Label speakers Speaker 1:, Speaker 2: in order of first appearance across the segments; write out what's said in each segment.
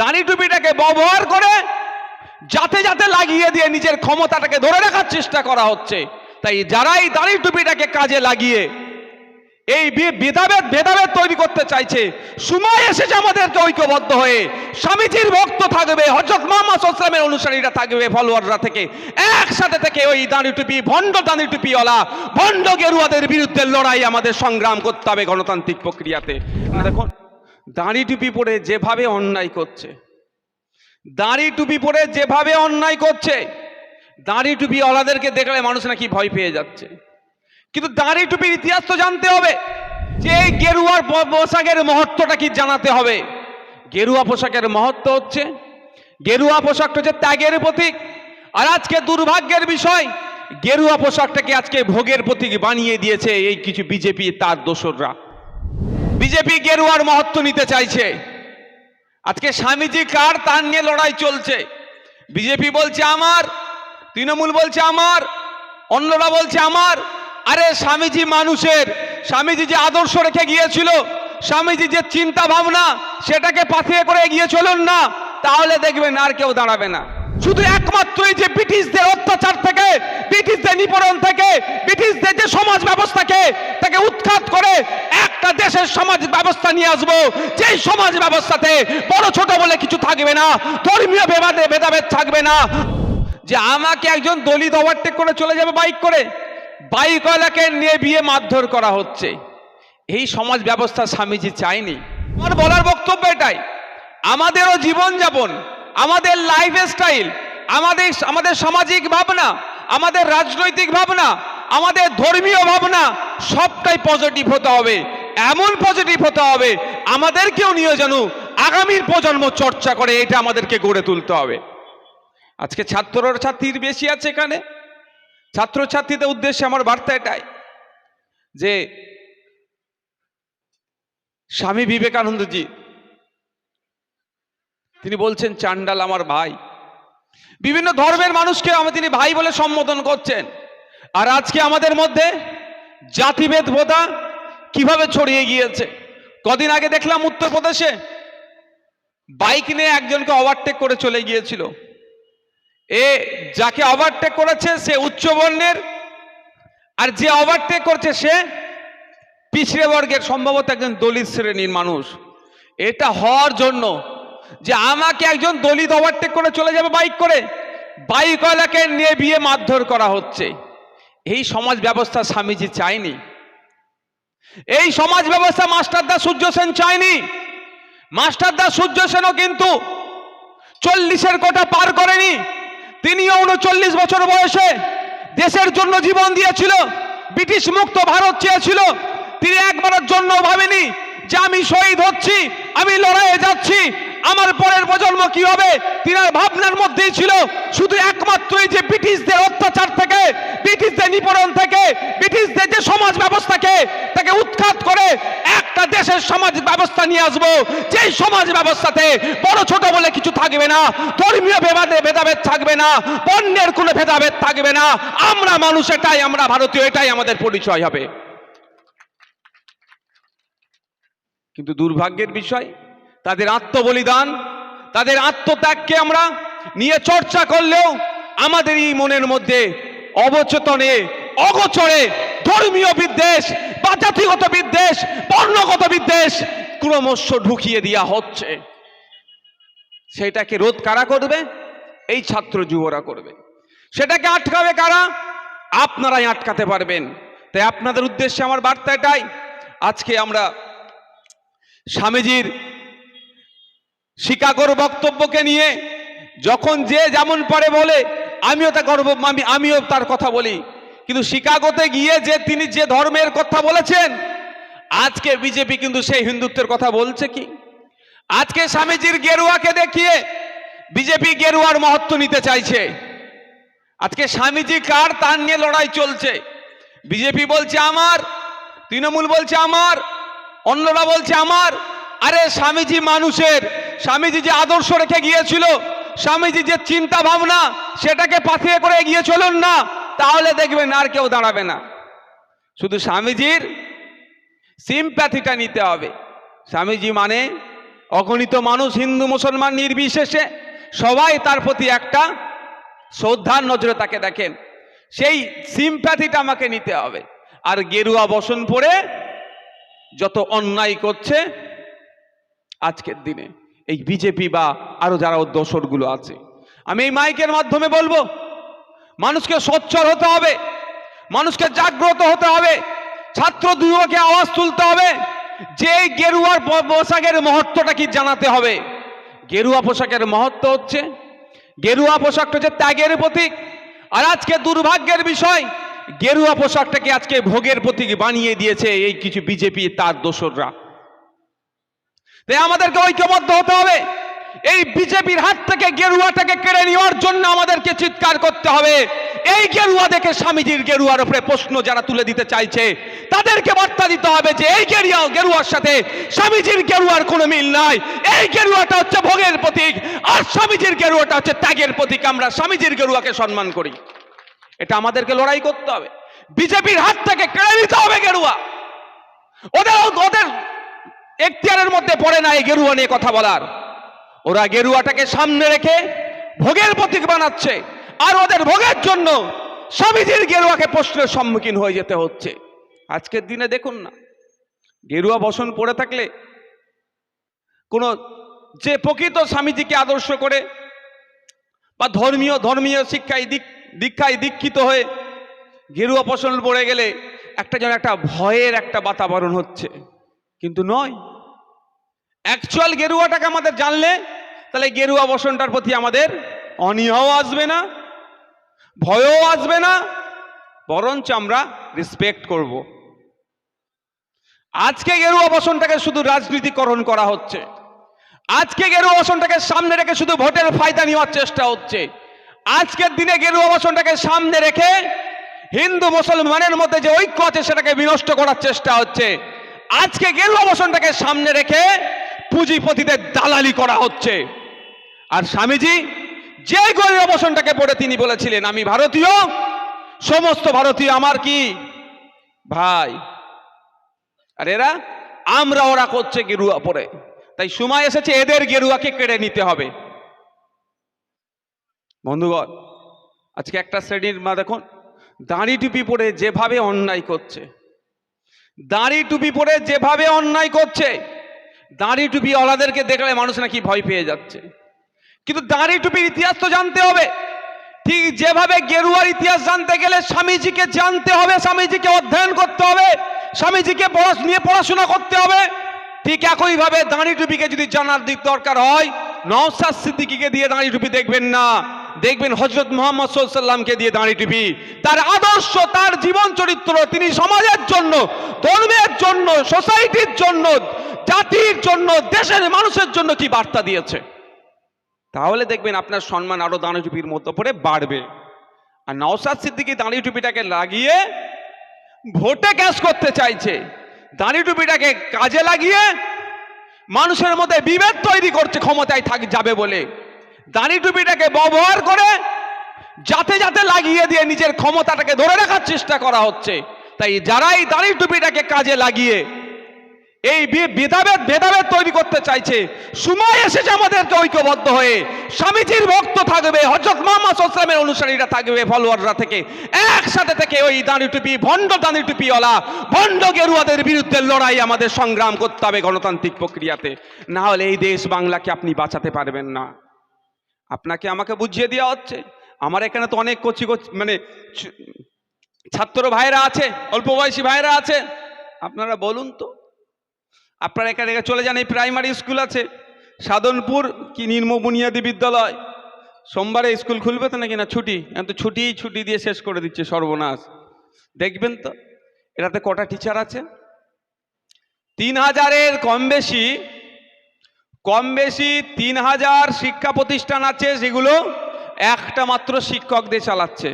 Speaker 1: দাড়ি টুপিটাকে ব্যবহার করে যাতে যাতে লাগিয়ে দিয়ে নিজের ক্ষমতাটাকে ধরে রাখার চেষ্টা করা হচ্ছে। তাই যারা এই দাড়ি টুপিটাকে কাজে লাগিয়ে এই ভেদাভেদ ভেদাভেদ তৈরি করতে চাইছে, সময় এসেছে আমাদেরকে ঐক্যবদ্ধ হয়ে। স্বামীজির ভক্ত থাকবে হজরত মোহাম্মদ ইসলামের অনুসারীরা থাকবে ফলোয়াররা থেকে। একসাথে থেকে ওই দাঁড়ি টুপি, ভণ্ড দাঁড়ি টুপিওয়ালা, ভণ্ড গেরুয়াদের বিরুদ্ধে লড়াই আমাদের সংগ্রাম করতে হবে গণতান্ত্রিক প্রক্রিয়াতে। দেখুন দাঁড়ি টুপি পরে যেভাবে অন্যায় করছে। দাঁড়ি টুপি পরে যেভাবে অন্যায় করছে। দাঁড়ি টুপি ওলাদেরকে দেখলে মানুষ নাকি ভয় পেয়ে যাচ্ছে। কিন্তু দাঁড়ি টুপির ইতিহাস তো জানতে হবে যে এই গেরুয়ার পোশাকের মহত্বটা কি জানাতে হবে। গেরুয়া পোশাকের মহত্ব হচ্ছে, গেরুয়া পোশাকটা হচ্ছে ত্যাগের প্রতীক। আর আজকে দুর্ভাগ্যের বিষয়, গেরুয়া পোশাকটাকে আজকে ভোগের প্রতীক বানিয়ে দিয়েছে এই কিছু বিজেপি তার দোসররা। বিজেপি গেরুয়ার মহত্ব নিতে চাইছে। আজকে স্বামীজি কার তার নিয়ে লড়াই চলছে? বিজেপি বলছে আমার, তৃণমূল বলছে আমার, অন্যরা বলছে আমার। আরে স্বামীজি মানুষের, স্বামীজি যে আদর্শ রেখে গিয়েছিল, স্বামীজি যে চিন্তা ভাবনা, সেটাকে পাথিয়ে করে এগিয়ে চলুন না, তাহলে দেখবেন আর কেউ দাঁড়াবে না। শুধু একমাত্রই যে ব্রিটিশদের অত্যাচার থেকে, ব্রিটিশদের নিপরণ থেকে, ব্রিটিশদের যে সমাজ ব্যবস্থাকে তাকে উৎখাত করে একটা দেশের সমাজ ব্যবস্থা নিয়ে আসব। যেই সমাজ ব্যবস্থাতে বড় ছোট বলে কিছু থাকবে না, ধর্মীয় ভেদাভেদ ভেদাভেদ থাকবে না। যে আমাকে একজন দলিত ওভারটেক করে চলে যাবে বাইক করে বাইকওয়ালাকে নিয়ে বিয়ে মারধর করা হচ্ছে। এই সমাজ ব্যবস্থা স্বামীজি চায়নি। আমার বলার বক্তব্য এটাই, আমাদেরও জীবনযাপন আমাদের লাইফ স্টাইল আমাদের আমাদের সামাজিক ভাবনা, আমাদের রাজনৈতিক ভাবনা, আমাদের ধর্মীয় ভাবনা সবটাই পজিটিভ হতে হবে। এমন পজিটিভ হতে হবে, আমাদেরকেও নিয়ে যেন আগামীর প্রজন্ম চর্চা করে, এটা আমাদেরকে গড়ে তুলতে হবে। আজকে ছাত্র ছাত্রীর বেশি আছে এখানে। ছাত্রছাত্রীদের উদ্দেশ্যে আমার বার্তা এটাই যে, স্বামী বিবেকানন্দজি তিনি বলছেন, চান্ডাল আমার ভাই। বিভিন্ন ধর্মের মানুষকে আমি তিনি ভাই বলে সম্বোধন করছেন। আর আজকে আমাদের মধ্যে জাতিভেদ বোধা কীভাবে ছড়িয়ে গিয়েছে? কদিন আগে দেখলাম উত্তরপ্রদেশে বাইক নিয়ে একজনকে ওভারটেক করে চলে গিয়েছিল। এ যাকে ওভারটেক করেছে সে উচ্চ বর্ণের আর যে ওভারটেক করছে সে পিছড়ে বর্গের, সম্ভবত একজন দলিত শ্রেণির মানুষ। এটা হওয়ার জন্য যে আমাকে একজন দলিত ওভারটেক করে চলে যাবে বাইক করে। বাইকওয়ালাকে নিয়ে বিয়ে মারধর করা হচ্ছে। এই সমাজ ব্যবস্থা স্বামীজি চায়নি। এই সমাজ ব্যবস্থা মাস্টারদা সূর্য সেন চায়নি। মাস্টারদা সূর্য সেনও কিন্তু চল্লিশের কোটা পার করেনি। তিনিও উনচল্লিশ বছর বয়সে দেশের জন্য জীবন দিয়েছিল, ব্রিটিশ মুক্ত ভারত চেয়েছিল। তিনি একবারের জন্য ভাবেনি যে আমি শহীদ হচ্ছি, আমি লড়াইয়ে যাচ্ছি। আমার পরের প্রজন্ম কি হবে? তিনার ভাবনার মধ্যেই ছিল শুধু একমাত্রই যে ব্রিটিশদের অত্যাচার থেকে, ব্রিটিশদের নিপরণ থেকে, ব্রিটিশদের যে সমাজ ব্যবস্থাকে তাকে উৎখাত করে একটা দেশের সমাজ ব্যবস্থা নিয়ে আসব। যেই সমাজ ব্যবস্থাতে বড় ছোট বলে কিছু থাকবে না, ধর্মীয় ভেদাভেদ ভেদাভেদ থাকবে না পণ্যের কোনো ভেদাভেদ থাকবে না। আমরা মানুষ, এটাই আমরা ভারতীয়, এটাই আমাদের পরিচয় হবে। কিন্তু দুর্ভাগ্যের বিষয় তাদের আত্মবলিদান, তাদের আত্মত্যাগকে আমরা নিয়ে চর্চা করলেও আমাদের এই মনের মধ্যে অবচেতনে, অগোচরে ধর্মীয় বিদ্বেষ, বা জাতিগত বিদ্বেষ, বর্ণগত বিদ্বেষ ক্রমশ ঢুকিয়ে দেওয়া হচ্ছে। সেটাকে রোধ কারা করবে? এই ছাত্র যুবরা করবে। সেটাকে আটকাবে কারা? আপনারাই আটকাতে পারবেন। তাই আপনাদের উদ্দেশ্যে আমার বার্তা এটাই। আজকে আমরা স্বামীজির শিকাগোর বক্তব্যকে নিয়ে যখন যে যেমন পারে বলে, আমিও তা গর্ব, আমি, আমিও তার কথা বলি। কিন্তু শিকাগোতে গিয়ে যে তিনি যে ধর্মের কথা বলেছেন, আজকে বিজেপি কিন্তু সেই হিন্দুত্বের কথা বলছে কি? আজকে স্বামীজির গেরুয়াকে দেখিয়ে বিজেপি গেরুয়ার মহত্ব নিতে চাইছে। আজকে স্বামীজি কার তার নিয়ে লড়াই চলছে? বিজেপি বলছে আমার, তৃণমূল বলছে আমার, অন্যরা বলছে আমার। আরে স্বামীজি মানুষের স্বামীজি যে আদর্শ রেখে গিয়েছিল, স্বামীজি যে চিন্তা ভাবনা সেটাকে পাথিয়ে করে এগিয়ে চলুন না, তাহলে দেখবেন আর কেউ দাঁড়াবে না। শুধু স্বামীজির সিম্প্যাথিটা নিতে হবে। স্বামীজি মানে অগণিত মানুষ, হিন্দু, মুসলমান, নির্বিশেষে সবাই তার প্রতি একটা শ্রদ্ধার নজরে তাকে দেখেন। সেই সিম্প্যাথিটা আমাকে নিতে হবে। আর গেরুয়া বসন পরে যত অন্যায় করছে, আজকের দিনে। এই বিজেপি বা আরও যারা দোসরগুলো আছে। আমি এই মাইকের মাধ্যমে বলব, মানুষকে সোচ্চার হতে হবে, মানুষকে জাগ্রত হতে হবে, ছাত্র দুয়োকে আওয়াজ তুলতে হবে, যে গেরুয়ার পোশাকের মহত্বটা কি জানাতে হবে? গেরুয়া পোশাকের মহত্ব হচ্ছে, গেরুয়া পোশাকটা হচ্ছে ত্যাগের প্রতীক, আর আজকে দুর্ভাগ্যের বিষয়, গেরুয়া পোশাকটাকে আজকে ভোগের প্রতীক বানিয়ে দিয়েছে এই কিছু বিজেপি তার দোসররা। তাই আমাদেরকে ঐক্যবদ্ধ হতে হবে। এই বিজেপির হাত থেকে, গেরুয়াটাকে কেড়ে নেওয়ার জন্য আমাদেরকে চিৎকার করতে হবে। এই গেরুয়া দেখে স্বামীজির গেরুয়ার উপরে প্রশ্ন যারা তুলে দিতে চাইছে, তাদেরকে বার্তা দিতে হবে যে, এই গেরিয়া, গেরুয়ার সাথে স্বামীজির গেরুয়ার কোনো মিল নাই। এই গেরুয়াটা হচ্ছে ভোগের প্রতীক, আর স্বামীজির গেরুয়াটা হচ্ছে ত্যাগের প্রতীক। আমরা স্বামীজির গেরুয়াকে সম্মান করি। এটা আমাদেরকে লড়াই করতে হবে। বিজেপির হাত থেকে কেড়ে নিতে হবে গেরুয়া। ওদের ওদের এখতিয়ারের মধ্যে পড়ে না এই গেরুয়া নিয়ে কথা বলার। ওরা গেরুয়াটাকে সামনে রেখে ভোগের প্রতীক বানাচ্ছে। আর ওদের ভোগের জন্য স্বামীজির গেরুয়াকে প্রশ্নের সম্মুখীন হয়ে যেতে হচ্ছে। আজকের দিনে দেখুন না, গেরুয়া বসন পড়ে থাকলে কোনো যে প্রকৃত স্বামীজিকে আদর্শ করে বা ধর্মীয় ধর্মীয় শিক্ষায় দিক, দীক্ষায় দীক্ষিত হয়ে গেরুয়া বসন পড়ে গেলে একটা যেন একটা ভয়ের একটা বাতাবরণ হচ্ছে। কিন্তু নয়। অ্যাকচুয়াল গেরুয়াটাকে আমাদের জানলে, তাহলে গেরুয়া বসনটার প্রতি আমাদের অনীহাও আসবে না, ভয়ও আসবে না, বরঞ্চ আমরা রেসপেক্ট করব। আজকে গেরুয়া বসনটাকে শুধু রাজনীতিকরণ করা হচ্ছে। আজকে গেরুয়া বসনটাকে সামনে রেখে শুধু ভোটের ফায়দা নেওয়ার চেষ্টা হচ্ছে। আজকের দিনে গেরুয়া বসনটাকে সামনে রেখে হিন্দু মুসলমানের মধ্যে যে ঐক্য আছে, সেটাকে বিনষ্ট করার চেষ্টা হচ্ছে। আজকে গেরুয়া বসনটাকে সামনে রেখে পুঁজিপতিদের দালালি করা হচ্ছে। আর স্বামীজি যে গেরুয়া বসনটাকে পড়ে তিনি বলেছিলেন, আমি ভারতীয়, সমস্ত ভারতীয় আমার কি? ভাই, আর এরা, আমরা ওরা করছে গেরুয়া পরে। তাই সময় এসেছে, এদের গেরুয়াকে কেড়ে নিতে হবে। বন্ধুগণ, আজকে একটা শ্রেণির মা দেখুন, দাঁড়ি টুপি পরে যেভাবে অন্যায় করছে দাঁড়ি টুপি পরে যেভাবে অন্যায় করছে, দাঁড়ি টুপি ওলাদেরকে দেখলে মানুষ নাকি ভয় পেয়ে যাচ্ছে। কিন্তু দাঁড়ি টুপির ইতিহাস তো জানতে হবে। ঠিক যেভাবে গেরুয়ার ইতিহাস জানতে গেলে স্বামীজিকে জানতে হবে, স্বামীজিকে অধ্যয়ন করতে হবে, স্বামীজিকে নিয়ে পড়াশোনা করতে হবে। ঠিক একইভাবে দাঁড়ি টুপিকে যদি জানার দিক দরকার হয় নওসাদ সিদ্দিকিকে দিয়ে দাঁড়ি টুপি দেখবেন না। দেখবেন হজরত মোহাম্মদ সাল্লামকে দিয়ে দাঁড়ি টুপি। তার আদর্শ, তার জীবন চরিত্র, তিনি সমাজের জন্য, ধর্মের জন্য, সোসাইটির জন্য, জাতির জন্য, দেশের মানুষের জন্য কি বার্তা দিয়েছে? তাহলে দেখবেন আপনার সম্মান আরও দাঁড়ি টুপির মধ্যে পড়ে বাড়বে। আর নওসাদ সিদ্দিকি দাঁড়ি টুপিটাকে লাগিয়ে ভোটে ক্যাশ করতে চাইছে। দাঁড়ি টুপিটাকে কাজে লাগিয়ে মানুষের মধ্যে বিভেদ তৈরি করছে, ক্ষমতায় থাক, যাবে বলে। দাঁড়ি টুপিটাকে ব্যবহার করে যাতে যাতে লাগিয়ে দিয়ে নিজের ক্ষমতাটাকে ধরে রাখার চেষ্টা করা হচ্ছে। তাই যারা এই দাঁড়ি টুপিটাকে কাজে লাগিয়ে এই ভেদাভেদ ভেদাভেদ তৈরি করতে চাইছে, সময় এসেছে আমাদেরকে ঐক্যবদ্ধ হয়ে। স্বামীজির ভক্ত থাকবে হজরত মোহাম্মদ ইসলামের অনুসারীরা থাকবে ফলোয়াররা থেকে। একসাথে থেকে ওই দাঁড়ি টুপি, ভণ্ড দাঁড়ি টুপিওয়ালা, ভণ্ড গেরুয়াদের বিরুদ্ধে লড়াই আমাদের সংগ্রাম করতে হবে গণতান্ত্রিক প্রক্রিয়াতে। না হলে এই দেশ বাংলাকে আপনি বাঁচাতে পারবেন না। আপনাকে আমাকে বুঝিয়ে দেওয়া হচ্ছে। আমার এখানে তো অনেক কচি কচি মানে ছাত্র ভাইরা আছে, অল্প বয়সী ভাইরা আছে। আপনারা বলুন তো, আপনারা এখানে চলে যান, এই প্রাইমারি স্কুল আছে। সাধনপুর কি নির্ম বুনিয়াদী বিদ্যালয়? সোমবারে স্কুল খুলবে তো নাকি না ছুটি? এখন তো ছুটি ছুটি দিয়ে শেষ করে দিচ্ছে সর্বনাশ। দেখবেন তো, এটাতে কটা টিচার আছে? তিন হাজারের কম বেশি কম বেশি তিন হাজার শিক্ষা প্রতিষ্ঠান আছে যেগুলো একটা মাত্র শিক্ষকদের চালাচ্ছে।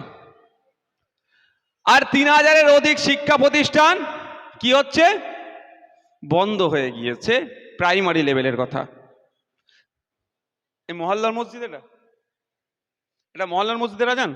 Speaker 1: আর তিন হাজারের অধিক শিক্ষা প্রতিষ্ঠান কি হচ্ছে? বন্ধ হয়ে গিয়েছে প্রাইমারি লেভেলের কথা। এই মহল্লার মসজিদ এটা? এটা মহল্লার মসজিদ এরা যান